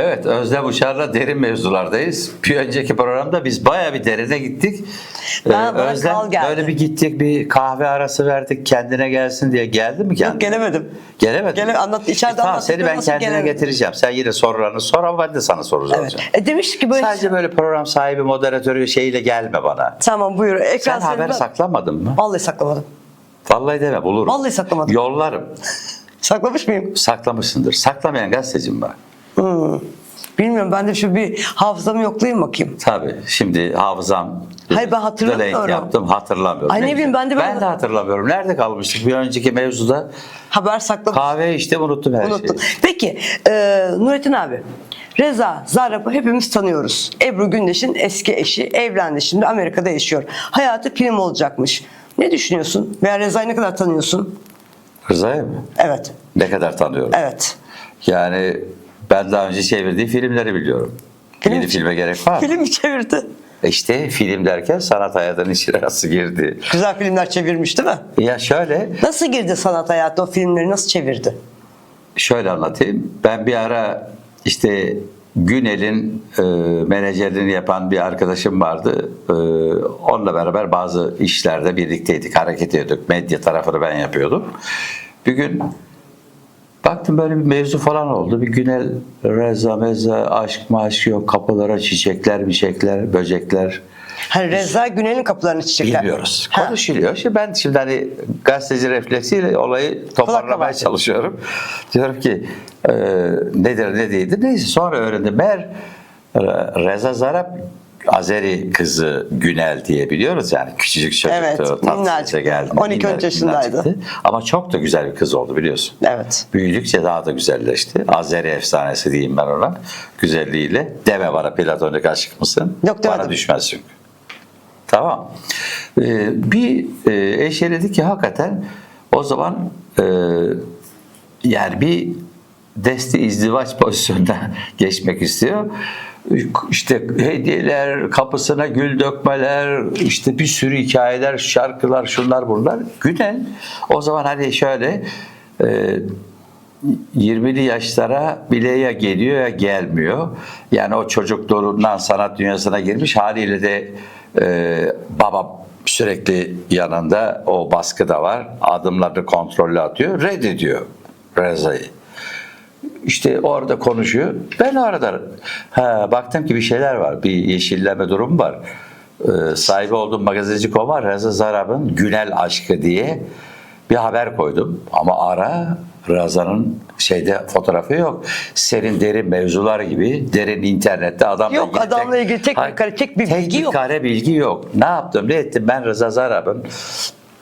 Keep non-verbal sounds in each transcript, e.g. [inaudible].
Evet Özlem Uçar'la derin mevzulardayız. Bir önceki programda biz baya bir derine gittik. Ee, Ben- bana Özlem kal geldi. böyle bir gittik bir kahve arası verdik kendine gelsin diye geldi mi kendine? Yok gelemedim. Gelemedin. Gele- anlat- içeride tamam anlattıklarım seni ben kendine gelemedim? getireceğim. Sen yine sorularını sor ama ben de sana soru Evet. soracağım. E demiş ki böyle Sadece böyle program sahibi moderatörü şeyiyle gelme bana. Tamam buyur. Ekran Sen haber senin- saklamadın mı? Vallahi saklamadım. Vallahi deme bulurum. Vallahi saklamadım. Yollarım. [laughs] Saklamış mıyım? Saklamışsındır. Saklamayan gazetecim var. Bilmiyorum ben de şu bir hafızamı yoklayayım bakayım. Tabii. Şimdi hafızam Hayır, ben hatırlamıyorum. yaptım hatırlamıyorum. Ay, ne bileyim, ben de ben böyle- de hatırlamıyorum. Nerede kalmıştık bir önceki mevzuda? Haber saklamış. Kahve işte unuttum her Unuttum. şeyi. Peki e, Nurettin abi. Reza Zarrab'ı hepimiz tanıyoruz. Ebru Gündeş'in eski eşi evlendi şimdi Amerika'da yaşıyor. Hayatı film olacakmış. Ne düşünüyorsun? Veya Reza'yı ne kadar tanıyorsun? Rıza'yı mı? Evet. Ne kadar tanıyorum. Evet. Yani ben daha önce çevirdiği filmleri biliyorum. Film Yeni filme gerek var. mı? Film mi çevirdi? İşte film derken sanat hayatının içine nasıl girdi? Güzel filmler çevirmiş değil mi? Ya şöyle, Nasıl girdi sanat hayatı o filmleri nasıl çevirdi? şöyle anlatayım. Ben bir ara işte Günel'in e, menajerliğini yapan bir arkadaşım vardı. E, onunla beraber bazı işlerde birlikteydik, hareket ediyorduk. Medya tarafını ben yapıyordum. Bir gün baktım böyle bir mevzu falan oldu. Bir Günel, Reza, Meza, aşk maşk yok. Kapılara çiçekler, biçekler, böcekler. Hani Reza Günel'in kapılarını çiçekler. Bilmiyoruz. Ha. Konuşuluyor. Şimdi ben şimdi hani gazeteci refleksiyle olayı toparlamaya çalışıyorum. Diyorum ki e, nedir ne değildir. Neyse sonra öğrendim. Meğer e, Reza Zarap Azeri kızı Günel diye biliyoruz yani küçücük çocuktu. Evet, minnacık. geldi. 12 minnak- yaşındaydı. minnacıktı. Ama çok da güzel bir kız oldu biliyorsun. Evet. Büyüdükçe daha da güzelleşti. Azeri efsanesi diyeyim ben ona. Güzelliğiyle. Deme bana platonik aşık mısın? Yok, demedim. Bana düşmez çünkü. Tamam. Ee, bir e, eşe dedi ki hakikaten o zaman e, yani bir desti izdivaç pozisyonuna [laughs] geçmek istiyor. İşte hediyeler, kapısına gül dökmeler, işte bir sürü hikayeler, şarkılar, şunlar bunlar. Günel o zaman hani şöyle e, 20'li yaşlara bile ya geliyor ya gelmiyor. Yani o çocukluğundan sanat dünyasına girmiş haliyle de e, baba sürekli yanında o baskı da var. Adımlarını kontrollü atıyor. Reddediyor Reza'yı. İşte orada konuşuyor. Ben arada ha, baktım ki bir şeyler var. Bir yeşilleme durum var. Ee, sahibi olduğum magazinci var. Reza Zarab'ın Günel Aşkı diye bir haber koydum. Ama ara Raza'nın şeyde fotoğrafı yok. Senin derin mevzular gibi derin internette adamla Yok, adamla ilgili tek bir Hayır, kare- tek bir tek bilgi bir yok. kare bilgi yok. Ne yaptım ne ettim ben Reza Zarab'ın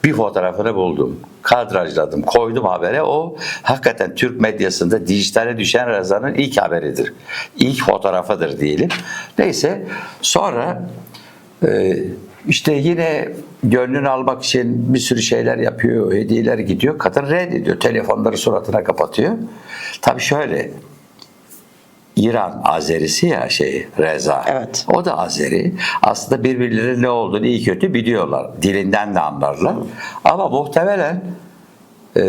bir fotoğrafını buldum. Kadrajladım, koydum habere. O hakikaten Türk medyasında dijitale düşen Reza'nın ilk haberidir. İlk fotoğrafıdır diyelim. Neyse sonra e, işte yine gönlünü almak için bir sürü şeyler yapıyor, hediyeler gidiyor. Kadın reddediyor. Telefonları suratına kapatıyor. Tabii şöyle İran Azerisi ya şey Reza. Evet. O da Azeri. Aslında birbirlerinin ne olduğunu iyi kötü biliyorlar. Dilinden de anlarlar. Ama muhtemelen e,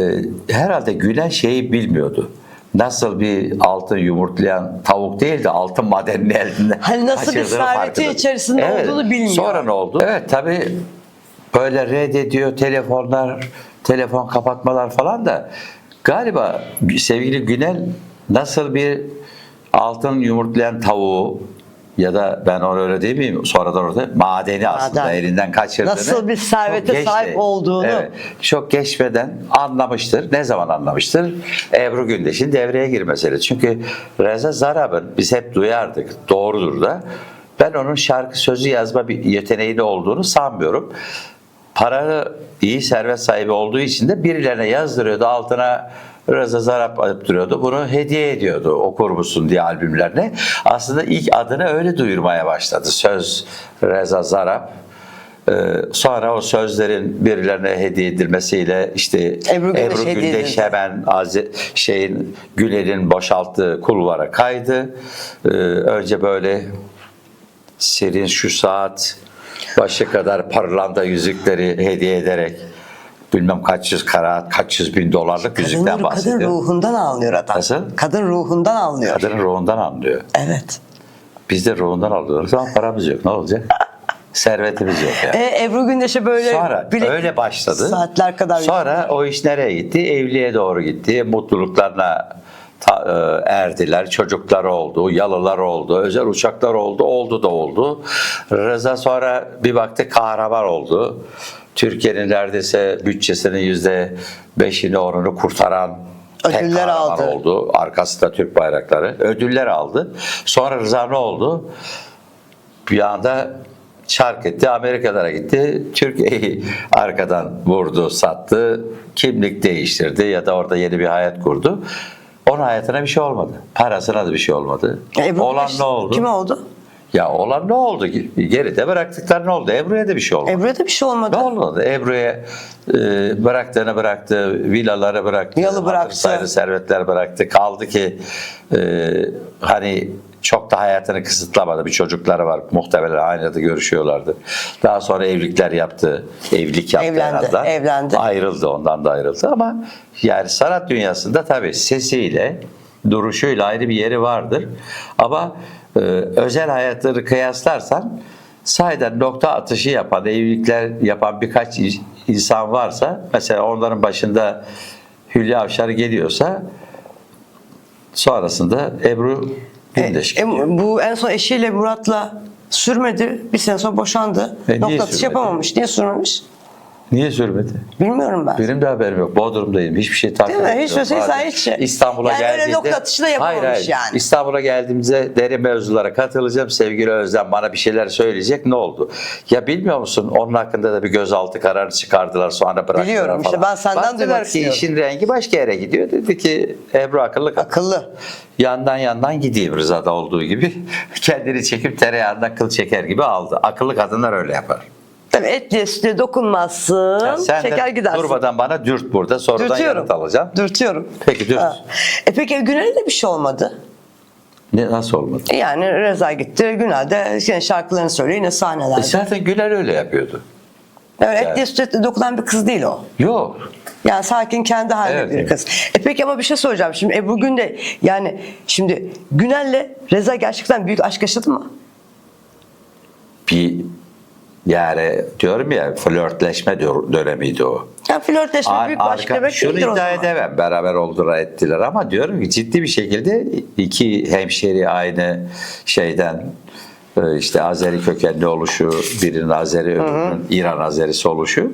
herhalde Gülen şeyi bilmiyordu. Nasıl bir altın yumurtlayan tavuk değil de altın madenini elinden Hani nasıl bir farkında. içerisinde olduğunu bilmiyor. Sonra ne oldu? Evet tabii böyle reddediyor telefonlar, telefon kapatmalar falan da galiba sevgili Günel nasıl bir altın yumurtlayan tavuğu ya da ben onu öyle değil miyim? Sonradan orada madeni aslında Maden. elinden kaçırdığını. Nasıl bir servete geç de- sahip olduğunu. Evet, çok geçmeden anlamıştır. Ne zaman anlamıştır? Ebru Gündeş'in devreye girmesiyle. Çünkü Reza Zarab'ın biz hep duyardık. Doğrudur da. Ben onun şarkı sözü yazma bir yeteneği olduğunu sanmıyorum. Paralı iyi servet sahibi olduğu için de birilerine yazdırıyordu altına Reza Zarap alıp duruyordu. Bunu hediye ediyordu okur musun diye albümlerine. Aslında ilk adını öyle duyurmaya başladı. Söz Reza Zarap. Ee, sonra o sözlerin birilerine hediye edilmesiyle işte Ebru Gündeş hediye Gündeş hemen şeyin Güler'in boşalttığı kulvara kaydı. Ee, önce böyle serin şu saat başı kadar parlando yüzükleri hediye ederek bilmem kaç yüz kara, kaç yüz bin dolarlık yüzükten Kadın, kadın bahsediyor. ruhundan anlıyor adam. Nasıl? Kadın ruhundan anlıyor. Kadının ruhundan anlıyor. Evet. Biz de ruhundan alıyoruz ama paramız yok. Ne olacak? [laughs] Servetimiz yok yani. E, Ebru Gündeş'e böyle Sonra bilek- öyle başladı. Saatler kadar Sonra o iş nereye gitti? Evliliğe doğru gitti. Mutluluklarına ta- e, erdiler. Çocuklar oldu, yalılar oldu, özel uçaklar oldu, oldu da oldu. Rıza sonra bir baktı kahraman oldu. Türkiye'nin neredeyse bütçesinin yüzde beşini onunu kurtaran Ödüller aldı. oldu. Arkasında Türk bayrakları. Ödüller aldı. Sonra Rıza ne oldu? bir anda çark etti, Amerikalara gitti. Türkiye'yi [laughs] arkadan vurdu, sattı, kimlik değiştirdi ya da orada yeni bir hayat kurdu. Onun hayatına bir şey olmadı. Parasına da bir şey olmadı. Ebru olan ne oldu? Kime oldu? Ya olan ne oldu? Geride bıraktıkları ne oldu? Ebru'ya da bir şey olmadı. Ebru'ya da bir şey olmadı. Ne olmadı? Ebru'ya e, bıraktığını bıraktı, villaları bıraktı, Yalı bıraktı. sayılı servetler bıraktı. Kaldı ki e, hani çok da hayatını kısıtlamadı. Bir çocukları var. Muhtemelen aynı da görüşüyorlardı. Daha sonra evlilikler yaptı. Evlilik yaptı Evlendi, en azından. evlendi. Ayrıldı ondan da ayrıldı ama yani sanat dünyasında tabii sesiyle, duruşuyla ayrı bir yeri vardır. Ama e, özel hayatları kıyaslarsan sahiden nokta atışı yapan, evlilikler yapan birkaç insan varsa mesela onların başında Hülya Avşar geliyorsa sonrasında Ebru Gündeş E, geliyor. bu en son eşiyle Murat'la sürmedi. Bir sene sonra boşandı. E, Nokta atışı sürmedi? yapamamış. Niye sürmemiş? Niye sürmedi? Bilmiyorum ben. Benim de haberim yok. Bodrum'dayım. Hiçbir şey takip Değil mi? Hiç etmiyorum. mesela Bazen hiç- İstanbul'a Yani geldiğimde... nokta atışı da yapamamış hayır, hayır. yani. İstanbul'a geldiğimizde derin mevzulara katılacağım. Sevgili Özlem bana bir şeyler söyleyecek. Ne oldu? Ya bilmiyor musun? Onun hakkında da bir gözaltı kararı çıkardılar. Sonra bıraktılar Biliyorum. İşte falan. ben senden Baktılar duymak ki istiyorum. işin rengi başka yere gidiyor. Dedi ki Ebru akıllı kadın. Akıllı. Yandan yandan gideyim Rıza'da olduğu gibi. [laughs] Kendini çekip tereyağından kıl çeker gibi aldı. Akıllı kadınlar öyle yapar. Tabii etliye sütüye dokunmazsın. Ya sen şeker de gidersin. durmadan bana dürt burada. Sonradan Dürtüyorum. yanıt alacağım. Dürtüyorum. Peki, dürt. Ha. E peki Günel'e de bir şey olmadı. Ne, nasıl olmadı? Yani Reza gitti. Günel de yine şarkılarını söylüyor. Yine E sahnelerde. zaten Güler öyle yapıyordu. Evet, yani- sütüye dokunan bir kız değil o. Yok. Yani sakin kendi halinde Evet, bir evet. kız. E peki ama bir şey soracağım. Şimdi Ebru Günde yani şimdi Günel'le Reza gerçekten büyük aşk yaşadı mı? Bir yani diyorum ya flörtleşme dö- dönemiydi o. Yani flörtleşme Ar- büyük arka- demek şunu iddia edemem beraber oldular ettiler ama diyorum ki ciddi bir şekilde iki hemşeri aynı şeyden e, işte Azeri kökenli oluşu, birinin Azeri, öbürünün İran Azerisi oluşu.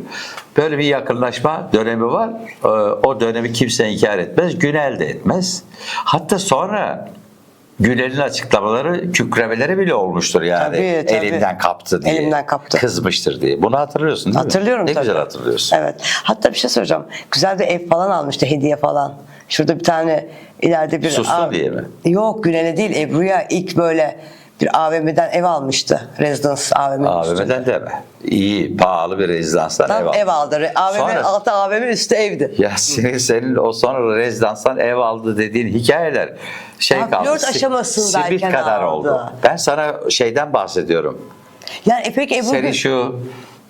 Böyle bir yakınlaşma dönemi var. E, O dönemi kimse inkar etmez, Günel de etmez. Hatta sonra Günel'in açıklamaları, kükremeleri bile olmuştur yani. Tabii, tabii. Elimden kaptı diye. Elimden kaptı. Kızmıştır diye. Bunu hatırlıyorsun değil mi? Hatırlıyorum Ne tabii. güzel hatırlıyorsun. Evet. Hatta bir şey soracağım. Güzel bir ev falan almıştı hediye falan. Şurada bir tane ileride bir... Sustun Aa, diye mi? Yok Günel'e değil Ebru'ya ilk böyle bir AVM'den ev almıştı. AVM'nin üstünde. AVM'den deme. İyi, pahalı bir rezidanstan Tam ev aldı. ev aldı. AVM Sonra- altı AVM üstü evdi. Ya [laughs] senin, senin o sonra rezidanstan ev aldı dediğin hikayeler şey Ya kaldı. flört aşamasındayken Simit kadar aldı. oldu. Ben sana şeyden bahsediyorum. Yani e peki Ebru Senin şu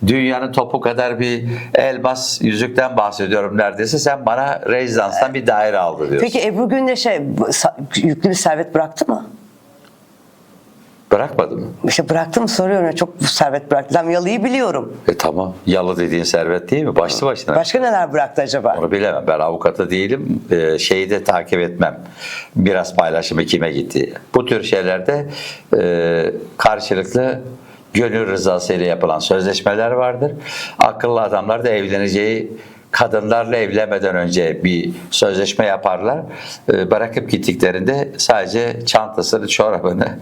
dünyanın topu kadar bir elmas yüzükten bahsediyorum neredeyse. Sen bana rezidanstan bir daire aldı diyorsun. Peki Ebru Gündeş'e yüklü bir servet bıraktı mı? Bırakmadı mı? İşte bıraktı mı soruyorum. Çok servet bıraktı. Ben yalıyı biliyorum. E tamam. Yalı dediğin servet değil mi? Başlı başına. Başka neler bıraktı acaba? Onu bilemem. Ben avukatı değilim. Ee, şeyi de takip etmem. Biraz paylaşımı kime gitti. Bu tür şeylerde e, karşılıklı gönül rızası ile yapılan sözleşmeler vardır. Akıllı adamlar da evleneceği kadınlarla evlenmeden önce bir sözleşme yaparlar. Ee, bırakıp gittiklerinde sadece çantasını, çorabını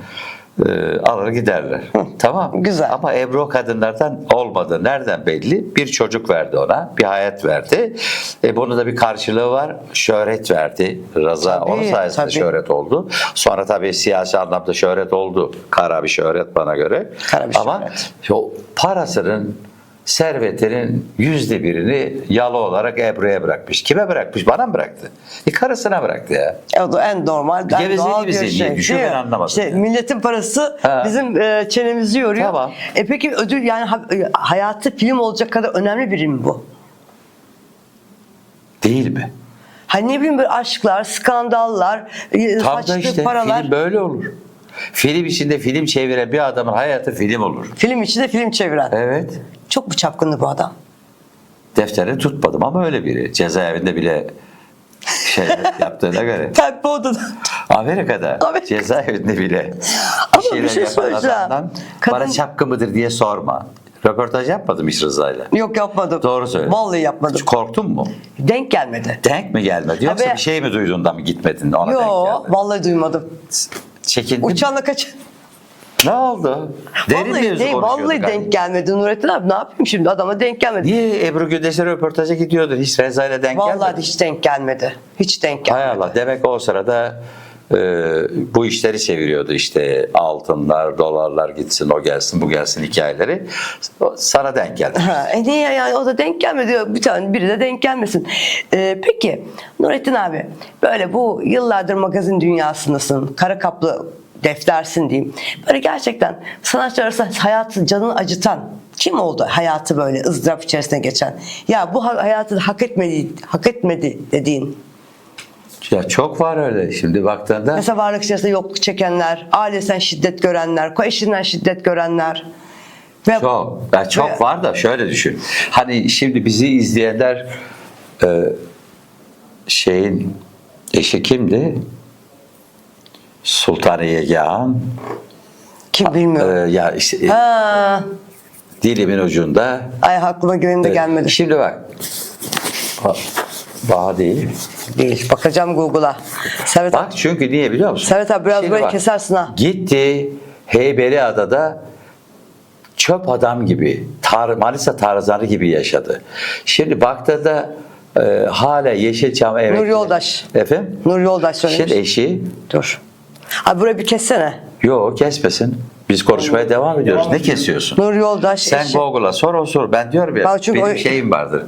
e, alır giderler. Tamam. güzel. Ama Ebru kadınlardan olmadı. Nereden belli? Bir çocuk verdi ona, bir hayat verdi. E bunun da bir karşılığı var. Şöhret verdi. Raza Tabii, onun sayesinde tabii. şöhret oldu. Sonra tabii siyasi anlamda şöhret oldu. Kara bir şöhret bana göre. Kara bir Ama şöhret. o parasının servetinin yüzde birini yalı olarak Ebru'ya bırakmış. Kime bırakmış? Bana mı bıraktı? E karısına bıraktı ya. E, o da en normal, en doğal bir şey. niye değil ben anlamadım İşte yani. milletin parası Ha. bizim e, çenemizi yoruyor. Tamam. E peki ödül yani e, hayatı film olacak kadar önemli biri mi bu? Değil mi? Hani ne bileyim böyle aşklar, skandallar, e, Tam saçlı işte paralar. film böyle olur. Film içinde film çeviren bir adamın hayatı film olur. Film içinde film çeviren. Evet. Çok bu çapkındı bu adam. Defterini tutmadım ama öyle biri. Cezaevinde bile şey [laughs] yaptığına göre. Tabii o da. Amerika'da Amerika. cezaevinde bile Ama bir şey söyleyeceğim. Kadın- bana çapkın mıdır diye sorma. Röportaj yapmadım hiç Rıza'yla. Yok yapmadım. Doğru söyle. Vallahi yapmadım. Hiç korktun mu? Denk gelmedi. Denk mi gelmedi? Yoksa Abi- bir şey mi duydun da mı gitmedin ona denk Yo, geldi? vallahi duymadım. Çekindin mi? Uçağla kaç. Ne oldu? Derin Vallahi, değil, vallahi denk gelmedi Nurettin abi. Ne yapayım şimdi? Adama denk gelmedi. Niye Ebru Gündeş'e röportaja gidiyordun? Hiç Reza ile denk Vallahi gelmedi. hiç denk gelmedi. Hiç denk gelmedi. Hay Allah demek o sırada e, bu işleri çeviriyordu işte altınlar, dolarlar gitsin, o gelsin, bu gelsin hikayeleri. Sana denk geldi. Ha, e niye yani o da denk gelmedi. Bir tane biri de denk gelmesin. Ee, peki Nurettin abi böyle bu yıllardır magazin dünyasındasın. Kara kaplı deftersin diyeyim. Böyle gerçekten sanatçılar arasında hayatı canını acıtan kim oldu hayatı böyle ızdırap içerisine geçen? Ya bu ha- hayatı hak etmedi, hak etmedi dediğin. Ya çok var öyle şimdi baktığında. Mesela varlık içerisinde yokluk çekenler, ailesinden şiddet görenler, eşinden şiddet görenler. Ve, Çok. Ya çok ve- var da şöyle düşün. Hani şimdi bizi izleyenler e, şeyin eşi kimdi? Sultan Yegahan. Kim bilmiyor. E, ya işte, Ha, dilimin ucunda. ay aklıma benim de Evet. gelmedi. Şimdi bak. Ba- Baha değil. Değil. Bakacağım Google'a. Servet Bak çünkü niye biliyor musun? Servet abi biraz Şimdi böyle bak, kesersin ha. Gitti Heybeliada'da çöp adam gibi, tar Manisa tarzanı gibi yaşadı. Şimdi baktığında e, hala Yeşilçam evet. Nur Yoldaş. Efendim? Nur Yoldaş söylemiş. Şimdi eşi Dur. Abi burayı bir kessene. yok kesmesin. Biz konuşmaya devam ediyoruz. Ne kesiyorsun? Nur Yoldaş Sen eşi. Google'a sor o sor. Ben diyorum ya Bak çünkü benim o- şeyim vardır.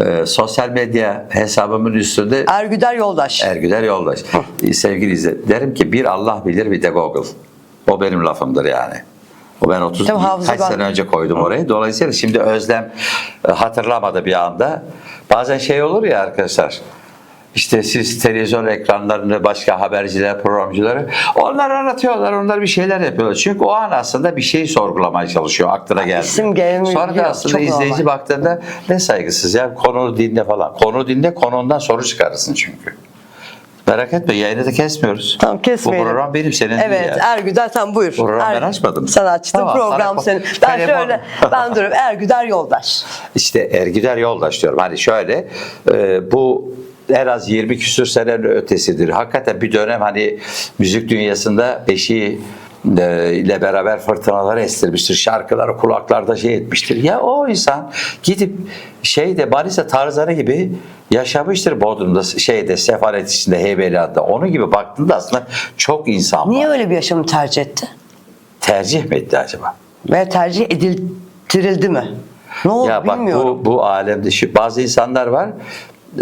Ee, sosyal medya hesabımın üstünde Ergüder Yoldaş. Ergüder Yoldaş. Ee, Sevgili izle. Derim ki bir Allah bilir bir de Google. O benim lafımdır yani. O ben 30 Tabii hafıza kaç sene önce koydum orayı. Dolayısıyla şimdi Özlem e, hatırlamadı bir anda. Bazen şey olur ya arkadaşlar. İşte siz televizyon ekranlarında başka haberciler, programcıları onlar anlatıyorlar, onlar bir şeyler yapıyorlar. Çünkü o an aslında bir şeyi sorgulamaya çalışıyor, aklına geldi. isim gelmiyor, Sonra da aslında çok izleyici normal. baktığında ne saygısız ya konu dinle falan. Konu dinle, konundan soru çıkarırsın çünkü. Merak etme yayını da kesmiyoruz. Tamam kesmeyelim. Bu program benim senin Evet değil yani. Ergüder tamam buyur. Programı ben açmadım. Sen açtın Tamam, program sana- senin. Ben Telefon- şöyle ben duruyorum Ergüder Yoldaş. İşte Ergüder Yoldaş diyorum. Hani şöyle e, bu en az 20 küsür senenin ötesidir. Hakikaten bir dönem hani müzik dünyasında eşi e, ile beraber fırtınalar estirmiştir. Şarkıları kulaklarda şey etmiştir. Ya o insan gidip şeyde Manisa Tarzanı gibi yaşamıştır Bodrum'da şeyde sefalet içinde Heybeliada'da. Onun gibi baktığında aslında çok insan var. Niye öyle bir yaşamı tercih etti? Tercih mi etti acaba? Veya tercih ediltirildi mi? Ne oldu Ya bak bilmiyorum. bu, bu alemde şu bazı insanlar var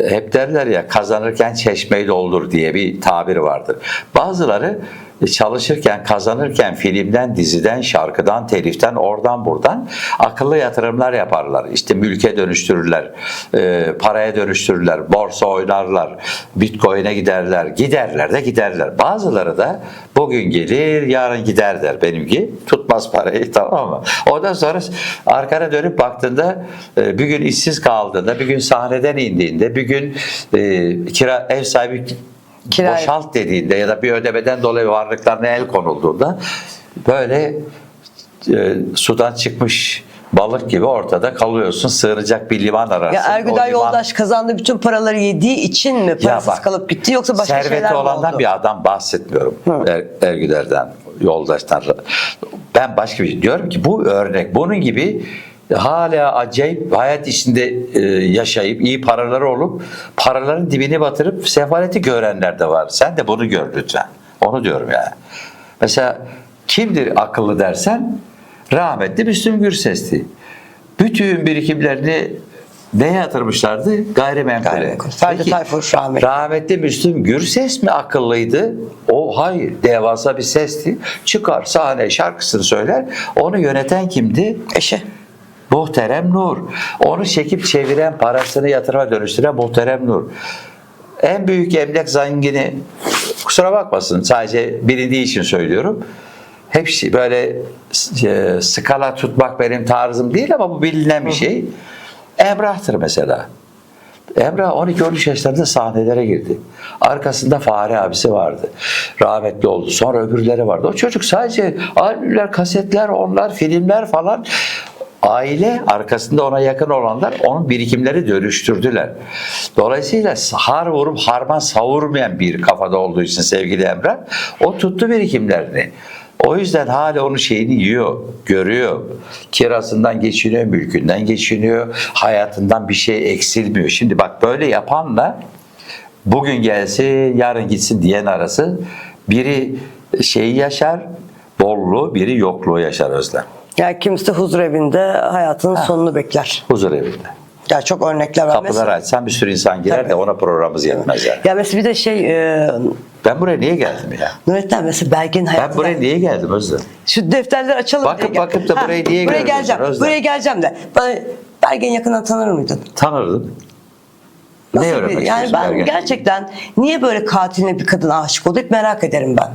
hep derler ya kazanırken çeşmeyi doldur diye bir tabir vardır. Bazıları çalışırken, kazanırken filmden, diziden, şarkıdan, teliften, oradan buradan akıllı yatırımlar yaparlar. İşte mülke dönüştürürler, e, paraya dönüştürürler, borsa oynarlar, bitcoin'e giderler, giderler de giderler. Bazıları da bugün gelir, yarın gider der benimki. Tutmaz parayı [laughs] tamam mı? Ondan sonra arkana dönüp baktığında e, bir gün işsiz kaldığında, bir gün sahneden indiğinde, bir gün e, kira ev sahibi Kiraya- boşalt dediğinde ya da bir ödemeden dolayı varlıklarına el konulduğunda böyle e, sudan çıkmış balık gibi ortada kalıyorsun. Sığınacak bir liman ararsın. Ya Ergüder liman- Yoldaş kazandığı bütün paraları yediği için mi parasız bak, kalıp gitti yoksa başka serveti şeyler mi olandan oldu? bir adam bahsetmiyorum. Hı. Er, Ergüder'den, Yoldaş'tan. Ben başka bir şey diyorum ki bu örnek bunun gibi hala acayip hayat içinde e, yaşayıp iyi paraları olup paraların dibini batırıp sefaleti görenler de var. Sen de bunu gör lütfen. Onu diyorum yani. Mesela kimdir akıllı dersen rahmetli Müslüm Gürses'ti. Bütün birikimlerini neye yatırmışlardı? Gayrimenkule. Gayrimenkul. Peki, Tayfur rahmetli. Rahmetli Müslüm Gürses mi akıllıydı? O hayır. Devasa bir sesti. Çıkar sahne şarkısını söyler. Onu yöneten kimdi? Eşi. Muhterem Nur. Onu çekip çeviren, parasını yatırıma dönüştüren Muhterem Nur. En büyük emlak zengini, kusura bakmasın sadece bilindiği için söylüyorum. Hepsi böyle e, skala tutmak benim tarzım değil ama bu bilinen bir şey. Emrah'tır mesela. Emrah 12-13 yaşlarında sahnelere girdi. Arkasında Fahri abisi vardı. Rahmetli oldu. Sonra öbürleri vardı. O çocuk sadece albümler, kasetler, onlar, filmler falan aile arkasında ona yakın olanlar onun birikimleri dönüştürdüler. Dolayısıyla har vurup harman savurmayan bir kafada olduğu için sevgili Emrah o tuttu birikimlerini. O yüzden hala onun şeyini yiyor, görüyor. Kirasından geçiniyor, mülkünden geçiniyor, hayatından bir şey eksilmiyor. Şimdi bak böyle yapanla bugün gelsin, yarın gitsin diyen arası biri şeyi yaşar, bolluğu, biri yokluğu yaşar Özlem. Yani kimisi huzur evinde hayatının sonunu bekler. Huzur evinde. Ya çok örnekler var. Kapıları Mesela, açsan bir sürü insan girer Tabii. de ona programımız yetmez yani. ya mesela bir de şey e, Ben buraya niye geldim ya? Nurettin mesela Belge'nin Ben hayatında. buraya niye geldim Özlem? Şu defterleri açalım Bakıp diye bakıp da burayı niye Buraya geleceğim. Özlem? Buraya geleceğim de. Bana Belge'nin yakından tanır mıydın? Tanırdım. Nasıl ne bir- öğrenmek Yani istiyorsun ben Bergen? gerçekten niye böyle katiline bir kadına aşık oldu hep merak ederim ben.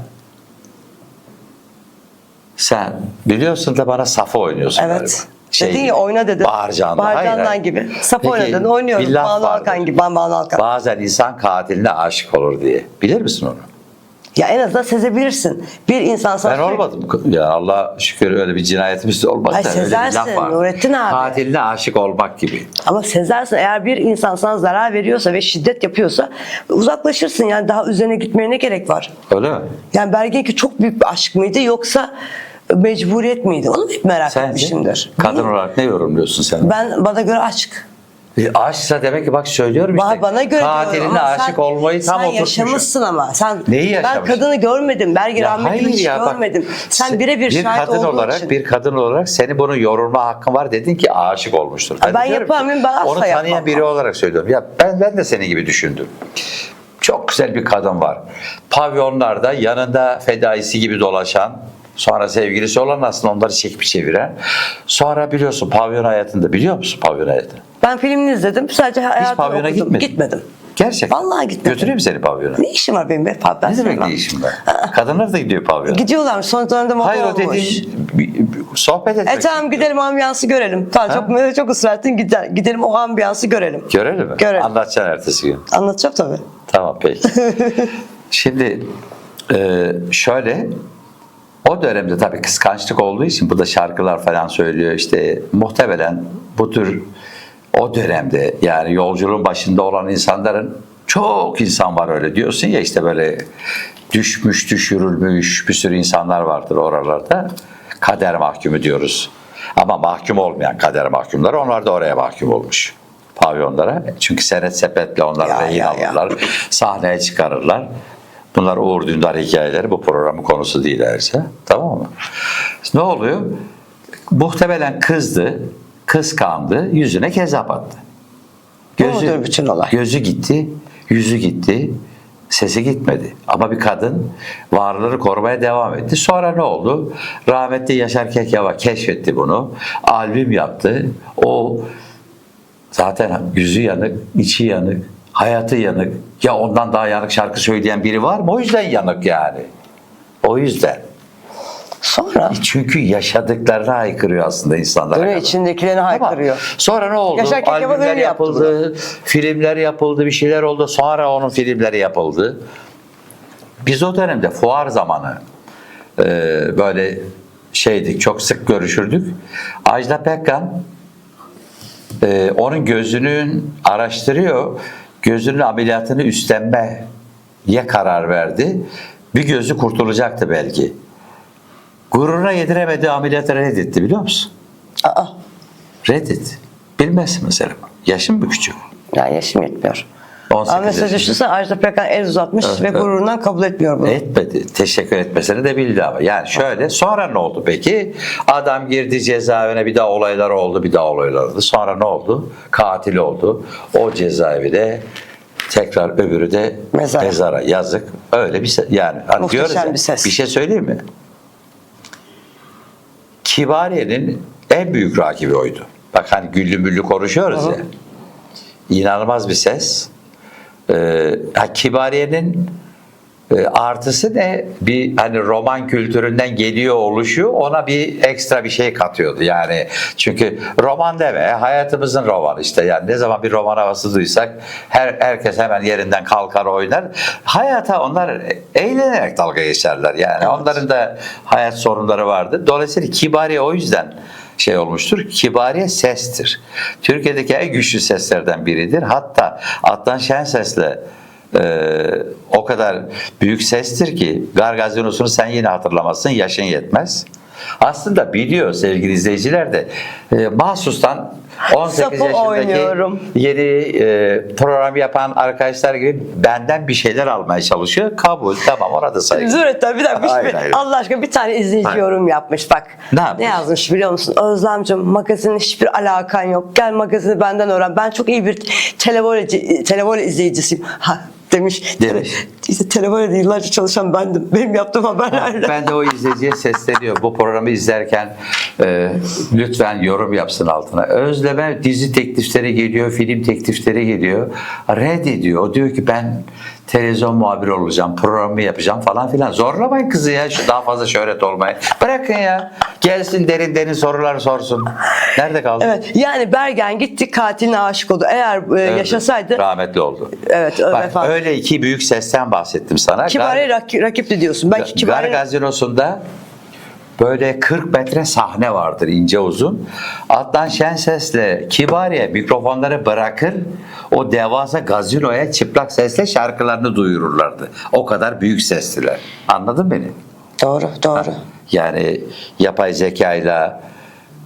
Sen biliyorsun da bana Safo oynuyorsun Evet. galiba. Şey dedin gibi, ya oyna dedin. Bağırcan'da. Bağırcan'dan Hayır, gibi. Saf Peki, oynadın oynuyorum. bir Banu. Alkan gibi. Ben Banu Alkan. Bazen insan katiline aşık olur diye. Bilir misin onu? Ya en azından sezebilirsin. Bir insan sana Ben olmadım. Ya Allah şükür öyle bir cinayetimiz de olmadı. Ay, sezersin. Nurettin abi. Katiline aşık olmak gibi. Ama sezersin eğer bir insan sana zarar veriyorsa ve şiddet yapıyorsa uzaklaşırsın yani daha üzerine gitmeye ne gerek var? Öyle mi? Yani Bergenki çok büyük bir aşk mıydı yoksa mecburiyet miydi? Onu hep merak Sence etmişimdir. kadın olarak ne yorumluyorsun sen? Ben bana göre aşk. E, aşksa demek ki bak söylüyorum işte. Ba- bana göre Katiline aşık sen, olmayı tam sen oturtmuşum. yaşamışsın ama. Sen, Neyi Ben yaşamışım? kadını görmedim. Ya rahmetli hiç bak, görmedim. Sen se- birebir bir şahit kadın olarak için. bir kadın olarak seni bunun yorulma hakkın var dedin ki aşık olmuştur. ben ki, mıyım? Ben asla Onu tanıyan yapmam. biri olarak söylüyorum. Ya ben ben de senin gibi düşündüm. Çok güzel bir kadın var. Pavyonlarda yanında fedaisi gibi dolaşan, sonra sevgilisi olan aslında onları çekip çeviren. Sonra biliyorsun pavyon hayatında biliyor musun pavyon hayatını? Ben filmini izledim. Sadece Hiç hayatını pavyona okudum. gitmedin. Gitmedim. Gerçekten. Vallahi gitmedim. Götüreyim seni pavyona. Ne işim var benim be? Ben Ne demek ne işin var? Kadınlar da gidiyor pavyona. Gidiyorlarmış. Son dönemde moda Hayır o olmuş. dediğin bir- bir- sohbet etmek. E tamam gidelim ambiyansı görelim. Tamam çok çok ısrar ettin gider, gidelim o ambiyansı görelim. Görelim mi? Görelim. Anlatacaksın ertesi gün. Anlatacağım tabii. Tamam peki. [laughs] Şimdi e, şöyle o dönemde tabii kıskançlık olduğu için bu da şarkılar falan söylüyor işte muhtemelen bu tür o dönemde yani yolculuğun başında olan insanların çok insan var öyle diyorsun ya işte böyle düşmüş düşürülmüş bir sürü insanlar vardır oralarda kader mahkumu diyoruz. Ama mahkum olmayan kader mahkumları onlar da oraya mahkum olmuş pavyonlara. Çünkü senet sepetle onları rehin alırlar, sahneye çıkarırlar. Bunlar Uğur Dündar hikayeleri bu programın konusu değil ayrıca. Tamam mı? Ne oluyor? Muhtemelen kızdı, kıskandı, yüzüne kezap attı. Budur bütün olay. Gözü gitti, yüzü gitti, sesi gitmedi. Ama bir kadın varlığını korumaya devam etti. Sonra ne oldu? Rahmetli Yaşar Kekyava keşfetti bunu. Albüm yaptı. O zaten yüzü yanık, içi yanık, hayatı yanık. Ya ondan daha yanık şarkı söyleyen biri var mı? O yüzden yanık yani. O yüzden. Sonra Çünkü yaşadıklarına haykırıyor aslında insanlara. Değil mi? kadar. İçindekilerini Tamam. haykırıyor. Sonra ne oldu? Yaşar Kekeman Albümler öyle yaptı yapıldı, filmler yapıldı, bir şeyler oldu. Sonra onun filmleri yapıldı. Biz o dönemde fuar zamanı e, böyle şeydik, çok sık görüşürdük. Ajda Pekkan e, onun gözünün araştırıyor, gözünün ameliyatını üstlenmeye karar verdi. Bir gözü kurtulacaktı belki. Gururuna yediremedi ameliyatı reddetti biliyor musun? aa, Reddet. Bilmezsin mesela. Yaşın mı küçük? yani yaşım yetmiyor. 18 Ama yaşında. şuysa Ajda Pekkan el uzatmış ve evet. gururundan kabul etmiyor bunu. Etmedi. Teşekkür etmesini de bildi ama. Yani şöyle sonra ne oldu peki? Adam girdi cezaevine bir daha olaylar oldu bir daha olaylar oldu. Sonra ne oldu? Katil oldu. O cezaevi de tekrar öbürü de Mezara. mezara, yazık. Öyle bir yani hani Muhteşem diyoruz ya, bir ses. bir şey söyleyeyim mi? Kibariye'nin en büyük rakibi oydu. Bak hani güllü müllü konuşuyoruz ya. İnanılmaz bir ses. Ee, ha, Kibariye'nin e, artısı ne? Bir hani roman kültüründen geliyor oluşu ona bir ekstra bir şey katıyordu. Yani çünkü roman deme hayatımızın romanı işte. Yani ne zaman bir roman havası duysak her herkes hemen yerinden kalkar oynar. Hayata onlar eğlenerek dalga geçerler. Yani onların da hayat sorunları vardı. Dolayısıyla Kibariye o yüzden şey olmuştur. Kibariye sestir. Türkiye'deki en güçlü seslerden biridir. Hatta Adnan Şenses'le ee, o kadar büyük sestir ki Gargazinos'unu sen yine hatırlamazsın yaşın yetmez. Aslında biliyor sevgili izleyiciler de e, mahsustan 18 Sapı yaşındaki oynuyorum. yeni e, program yapan arkadaşlar gibi benden bir şeyler almaya çalışıyor. Kabul tamam ona da saygı. Züretten bir dakika. Bir- hayır. Allah aşkına bir tane izleyici Hayır. yorum yapmış bak. Ne yapmış? yazmış biliyor musun? Özlemciğim magazinin hiçbir alakan yok. Gel magazini benden öğren. Ben çok iyi bir televole, televole izleyicisiyim. Ha demiş. Demiş. İşte televolede yıllarca çalışan bendim. Benim yaptığım haberlerle. Ben de o izleyiciye sesleniyor. Bu programı izlerken e, lütfen yorum yapsın altına. Özleme dizi teklifleri geliyor, film teklifleri geliyor. Reddediyor. O diyor ki ben televizyon muhabiri olacağım, programı yapacağım falan filan. Zorlamayın kızı ya. Şu daha fazla şöhret olmayın. Bırakın ya. Gelsin derin derin sorular sorsun. Nerede kaldı? Evet yani Bergen gitti katiline aşık oldu. Eğer e, Öldü. yaşasaydı Rahmetli oldu. Evet, Bak, vefat. öyle iki büyük sesten bahsettim sana. Kibariye Gar- rak- rakipti diyorsun. Belki Gar Kibariye Gazinosu'nda böyle 40 metre sahne vardır ince uzun. Adnan Şenses'le Kibariye mikrofonları bırakır o devasa gazinoya çıplak sesle şarkılarını duyururlardı. O kadar büyük sesliler. Anladın beni? Doğru doğru. Yani yapay zekayla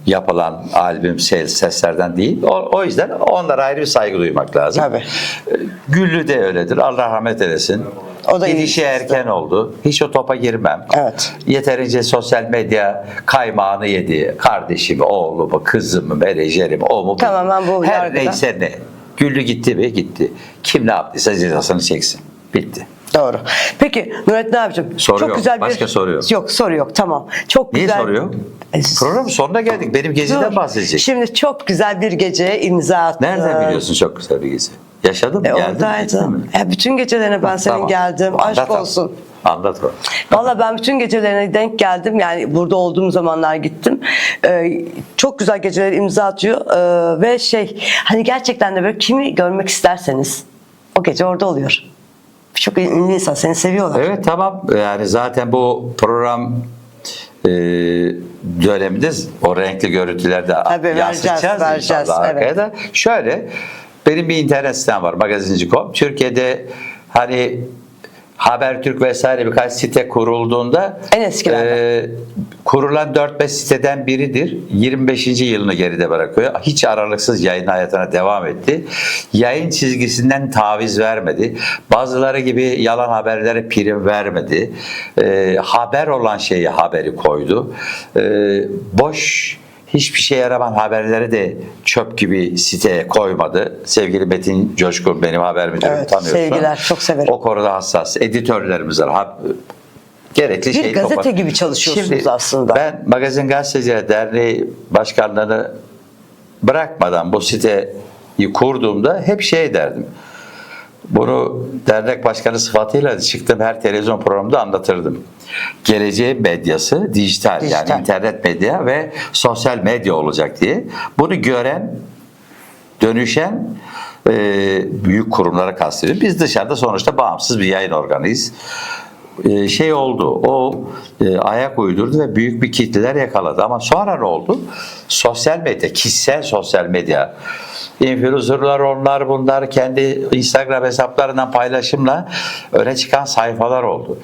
yapılan albüm ses- seslerden değil. O, o yüzden onlara ayrı bir saygı duymak lazım. Tabii. Ee, Güllü de öyledir. Allah rahmet eylesin. O da Gidişi sesli. erken oldu. Hiç o topa girmem. Evet. Yeterince sosyal medya kaymağını yedi. Kardeşimi, oğlumu, kızımı, menajerimi, o mu bu Tamamen bu Her yargıda. neyse ne. Güllü gitti mi? Gitti. Kim ne yaptıysa cezasını çeksin. Bitti. Doğru. Peki Nurettin abicim. Soru çok yok. güzel bir... Başka soru yok. Yok soru yok tamam. Çok Niye güzel. soruyor? E, Programın sonuna geldik. Benim geziden Dur. bahsedecek. Şimdi çok güzel bir geceye imza attım. Nereden biliyorsun çok güzel bir gezi? Yaşadın mı? E, Geldin oradaydım. mi? Ya bütün gecelerine ben senin Tamam. geldim. Anlat Aşk olsun. Anlat o. Valla ben bütün gecelerine denk geldim. Yani burada olduğum zamanlar gittim. Ee, çok güzel geceler imza atıyor. Ee, ve şey hani gerçekten de böyle kimi görmek isterseniz o gece orada oluyor. Çok ünlü insan seni seviyorlar. Evet tamam. Yani zaten bu program e, döneminde o renkli görüntülerde Tabii, vereceğiz, yansıtacağız vereceğiz, inşallah arkaya evet. da. Şöyle benim bir internet sitem var magazinci.com. Türkiye'de hani Habertürk vesaire birkaç site kurulduğunda En eskilerden. e, kurulan 4-5 siteden biridir. 25. yılını geride bırakıyor. Hiç aralıksız yayın hayatına devam etti. Yayın çizgisinden taviz vermedi. Bazıları gibi yalan haberlere prim vermedi. E, haber olan şeyi haberi koydu. E, boş hiçbir şey yaramayan haberleri de çöp gibi siteye koymadı. Sevgili Metin Coşkun benim haber müdürüm Evet, tanıyorsun. sevgiler, çok severim. O konuda hassas. Editörlerimiz var. Gerekli Bir gazete toplar. gibi çalışıyorsunuz Şimdi aslında. Ben Magazin Gazeteciler Derneği Başkanlığı'nı bırakmadan bu siteyi kurduğumda hep şey derdim. Bunu dernek başkanı sıfatıyla çıktım her televizyon programında anlatırdım. Geleceğin medyası dijital, Dijital. yani internet medya ve sosyal medya olacak diye. Bunu gören, dönüşen e, büyük kurumlara kastediyorum. Biz dışarıda sonuçta bağımsız bir yayın organıyız. E, şey oldu, o e, ayak uydurdu ve büyük bir kitleler yakaladı. Ama sonra ne oldu? Sosyal medya, kişisel sosyal medya, influencerlar onlar bunlar kendi Instagram hesaplarından paylaşımla öne çıkan sayfalar oldu.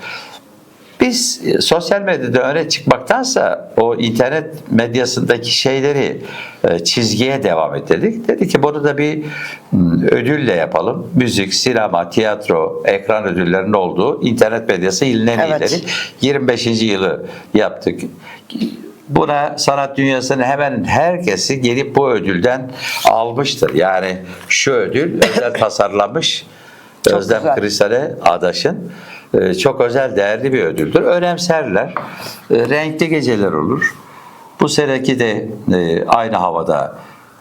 Biz e, sosyal medyada öne çıkmaktansa o internet medyasındaki şeyleri e, çizgiye devam ettirdik. Dedi ki bunu da bir m, ödülle yapalım. Müzik, sinema, tiyatro, ekran ödüllerinin olduğu internet medyası ilin en Evet. iyileri. 25. yılı yaptık. Buna sanat dünyasının hemen herkesi gelip bu ödülden almıştır. Yani şu ödül [coughs] özel tasarlanmış Çok Özlem güzel. Kristal'e adaşın e, çok özel değerli bir ödüldür. Önemserler. E, Renkli geceler olur. Bu seneki de e, aynı havada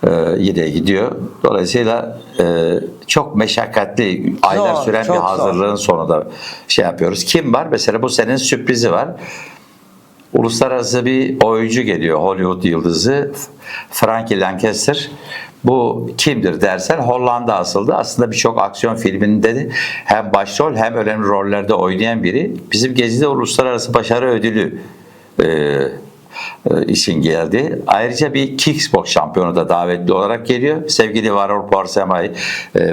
e, yine gidiyor. Dolayısıyla e, çok meşakkatli, aylar Zor, süren bir zor. hazırlığın sonunda şey yapıyoruz. Kim var? Mesela bu senenin sürprizi var. Uluslararası bir oyuncu geliyor Hollywood yıldızı Frankie Lancaster. Bu kimdir dersen Hollanda asıldı. Aslında birçok aksiyon filminde de hem başrol hem önemli rollerde oynayan biri. Bizim Gezi'de uluslararası başarı ödülü e, e, için geldi. Ayrıca bir kickbox şampiyonu da davetli olarak geliyor. Sevgili Varol Porsemay e,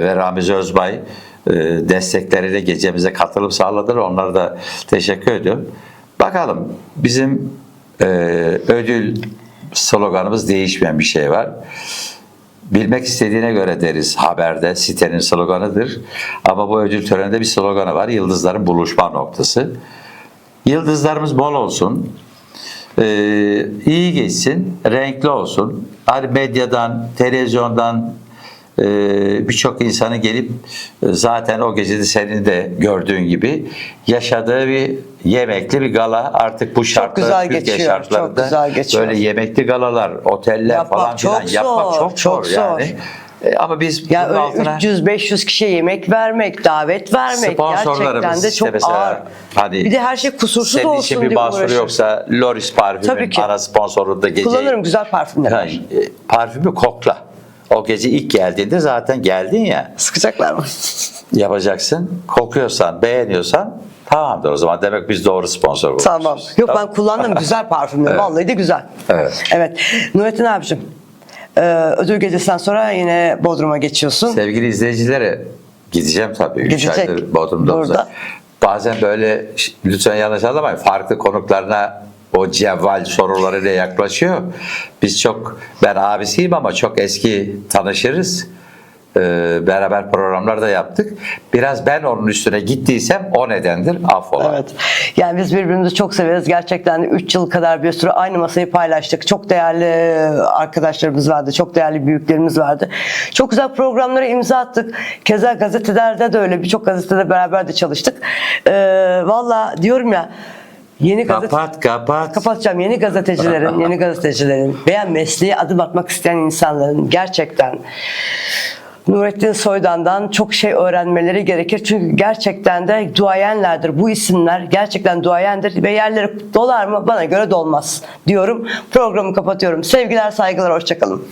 ve Ramiz Özbay e, destekleriyle gecemize katılım sağladılar. Onlara da teşekkür ediyorum. Bakalım bizim e, ödül sloganımız değişmeyen bir şey var. Bilmek istediğine göre deriz haberde sitenin sloganıdır. Ama bu ödül töreninde bir sloganı var. Yıldızların buluşma noktası. Yıldızlarımız bol olsun. Ee, iyi geçsin, renkli olsun. Hani medyadan, televizyondan birçok insanı gelip e, zaten o gecede senin de gördüğün gibi yaşadığı bir yemekli bir gala artık bu şartlar güzel Türkiye geçiyor, çok şartlarında güzel geçiyor. böyle yemekli galalar, oteller Yapmak falan filan çok yapmak zor, çok, çok zor yani. zor. E, ama biz Ya bunun altına 300-500 kişiye yemek vermek, davet vermek gerçekten de çok mesela ağır. hani bir de her şey kusursuz senin olsun için bir mahsuru yoksa Loris Tabii parfümün ki. ana sponsoru da gece Kullanırım güzel parfümler. Ha, e, parfümü kokla. O gece ilk geldiğinde zaten geldin ya Sıkacaklar mı? [laughs] yapacaksın. Kokuyorsan, beğeniyorsan tamamdır o zaman. Demek biz doğru sponsor bulmuşuz. Tamam. Yok ben kullandım güzel parfümler. [laughs] Vallahi de güzel. Evet. Evet. Nurettin abicim. e, ödül gecesinden sonra yine Bodrum'a geçiyorsun. Sevgili izleyicilere gideceğim tabii. Üç Gidecek. aydır Bodrum'da Burada. Bazen böyle lütfen yanlış anlamayın. Farklı konuklarına o cevval sorularıyla yaklaşıyor. Biz çok ben abisiyim ama çok eski tanışırız. Ee, beraber programlar da yaptık. Biraz ben onun üstüne gittiysem o nedendir. Affola. Evet. Yani biz birbirimizi çok severiz. Gerçekten 3 yıl kadar bir süre aynı masayı paylaştık. Çok değerli arkadaşlarımız vardı. Çok değerli büyüklerimiz vardı. Çok güzel programlara imza attık. Keza gazetelerde de öyle. Birçok gazetede beraber de çalıştık. Ee, Valla diyorum ya yeni gazete... Kapat kapat. Kapatacağım. Yeni gazetecilerin, yeni gazetecilerin veya mesleğe adım atmak isteyen insanların gerçekten Nurettin Soydan'dan çok şey öğrenmeleri gerekir. Çünkü gerçekten de duayenlerdir. Bu isimler gerçekten duayendir ve yerleri dolar mı? Bana göre dolmaz diyorum. Programı kapatıyorum. Sevgiler, saygılar, hoşçakalın.